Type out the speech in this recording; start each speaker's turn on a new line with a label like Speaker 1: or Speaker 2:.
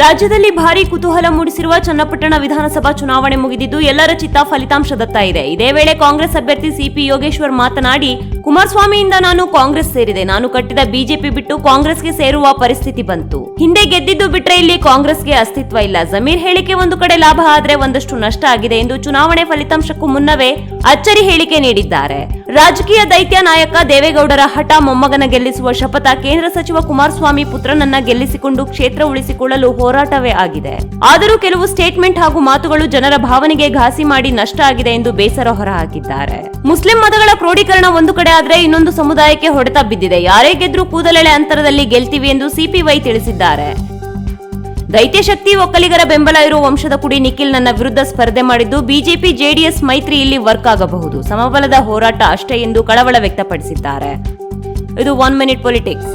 Speaker 1: ರಾಜ್ಯದಲ್ಲಿ ಭಾರಿ ಕುತೂಹಲ ಮೂಡಿಸಿರುವ ಚನ್ನಪಟ್ಟಣ ವಿಧಾನಸಭಾ ಚುನಾವಣೆ ಮುಗಿದಿದ್ದು, ಎಲ್ಲರ ಚಿತ್ತ ಫಲಿತಾಂಶದತ್ತ ಇದೆ. ಇದೇ ವೇಳೆ ಕಾಂಗ್ರೆಸ್ ಅಭ್ಯರ್ಥಿ ಸಿಪಿ ಯೋಗೇಶ್ವರ್ ಮಾತನಾಡಿ, ಕುಮಾರಸ್ವಾಮಿಯಿಂದ ನಾನು ಕಾಂಗ್ರೆಸ್ ಸೇರಿದೆ. ನಾನು ಕಟ್ಟಿದ ಬಿಜೆಪಿ ಬಿಟ್ಟು ಕಾಂಗ್ರೆಸ್ಗೆ ಸೇರುವ ಪರಿಸ್ಥಿತಿ ಬಂತು. ಹಿಂದೆ ಗೆದ್ದಿದ್ದು ಬಿಟ್ರೆ ಇಲ್ಲಿ ಕಾಂಗ್ರೆಸ್ಗೆ ಅಸ್ತಿತ್ವ ಇಲ್ಲ. ಜಮೀರ್ ಹೇಳಿಕೆ ಒಂದು ಕಡೆ ಲಾಭ ಆದರೆ ಒಂದಷ್ಟು ನಷ್ಟ ಆಗಿದೆ ಎಂದು ಚುನಾವಣೆ ಫಲಿತಾಂಶಕ್ಕೂ ಮುನ್ನವೇ ಅಚ್ಚರಿ ಹೇಳಿಕೆ ನೀಡಿದ್ದಾರೆ. ರಾಜಕೀಯ ದೈತ್ಯ ನಾಯಕ ದೇವೇಗೌಡರ ಹಠ ಮೊಮ್ಮಗನ ಗೆಲ್ಲಿಸುವ ಶಪಥ ಕೇಂದ್ರ ಸಚಿವ ಕುಮಾರಸ್ವಾಮಿ ಪುತ್ರನನ್ನ ಗೆಲ್ಲಿಸಿಕೊಂಡು ಕ್ಷೇತ್ರ ಉಳಿಸಿಕೊಳ್ಳಲು ಹೋರಾಟವೇ ಆಗಿದೆ. ಆದರೂ ಕೆಲವು ಸ್ಟೇಟ್ಮೆಂಟ್ ಹಾಗೂ ಮಾತುಗಳು ಜನರ ಭಾವನೆಗೆ ಘಾಸಿ ಮಾಡಿ ನಷ್ಟ ಆಗಿದೆ ಎಂದು ಬೇಸರ ಹೊರಹಾಕಿದ್ದಾರೆ. ಮುಸ್ಲಿಂ ಮತಗಳ ಕ್ರೋಢೀಕರಣ ಒಂದು ಕಡೆ ಆದರೆ ಇನ್ನೊಂದು ಸಮುದಾಯಕ್ಕೆ ಹೊಡೆತ ಬಿದ್ದಿದೆ. ಯಾರೇ ಗೆದ್ರೂ ಕೂದಲೆಳೆ ಅಂತರದಲ್ಲಿ ಗೆಲ್ತೀವಿ ಎಂದು ಸಿಪಿವೈ ತಿಳಿಸಿದ್ದಾರೆ. ದೈತ್ಯ ಶಕ್ತಿ ಒಕ್ಕಲಿಗರ ಬೆಂಬಲ ಇರುವ ವಂಶದ ಕುಡಿ ನಿಖಿಲ್ ನನ್ನ ವಿರುದ್ಧ ಸ್ಪರ್ಧೆ ಮಾಡಿದ್ದು ಬಿಜೆಪಿ ಜೆಡಿಎಸ್ ಮೈತ್ರಿ ಇಲ್ಲಿ ವರ್ಕ್ ಆಗಬಹುದು. ಸಮಬಲದ ಹೋರಾಟ ಅಷ್ಟೇ ಎಂದು ಕಳವಳ ವ್ಯಕ್ತಪಡಿಸಿದ್ದಾರೆ. ಇದು ಒನ್ ಮಿನಿಟ್ ಪೊಲಿಟಿಕ್ಸ್.